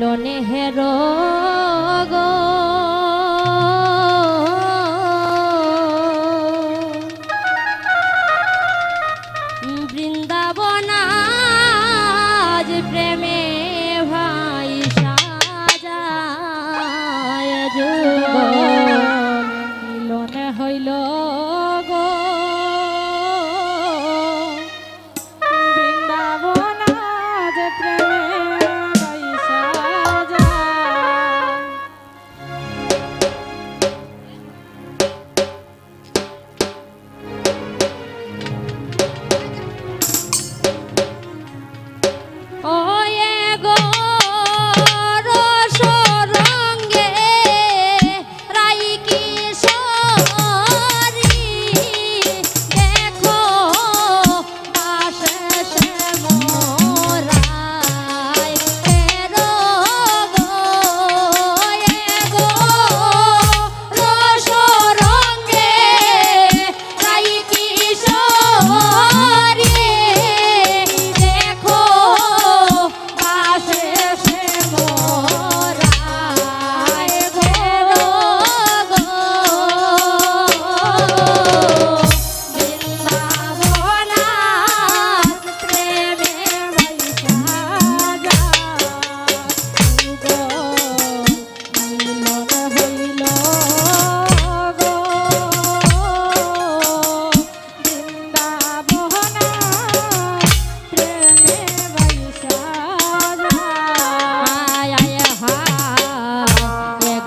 মিলনে হেরো গো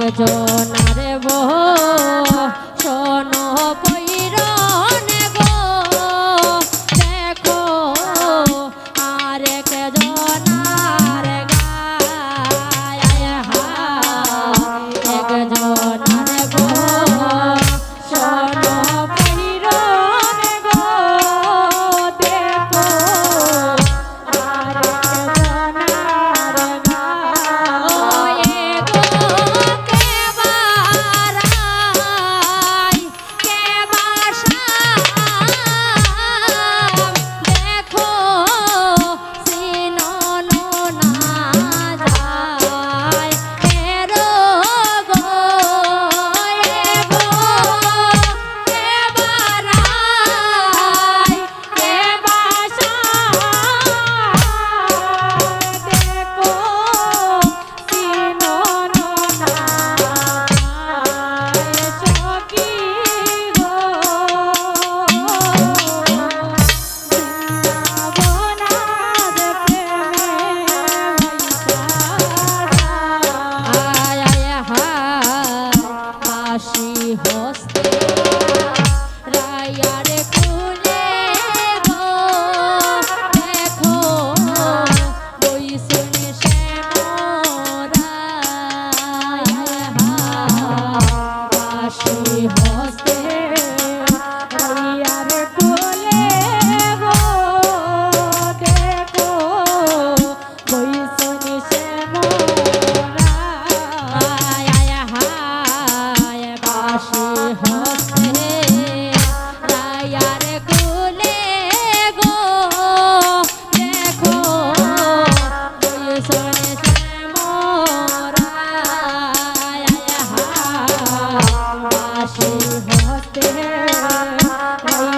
একজনারে there. Uh, uh.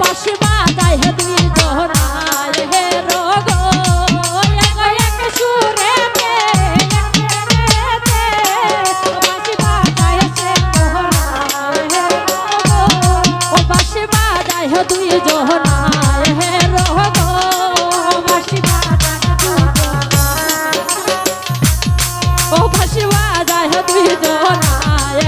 বাসি বাজায় হে দুই জহরায় হে রোগ। এক সুরে বাসি বাজায় সে জহরায় হে ও বাসি বাজায় হে দুই জহরায়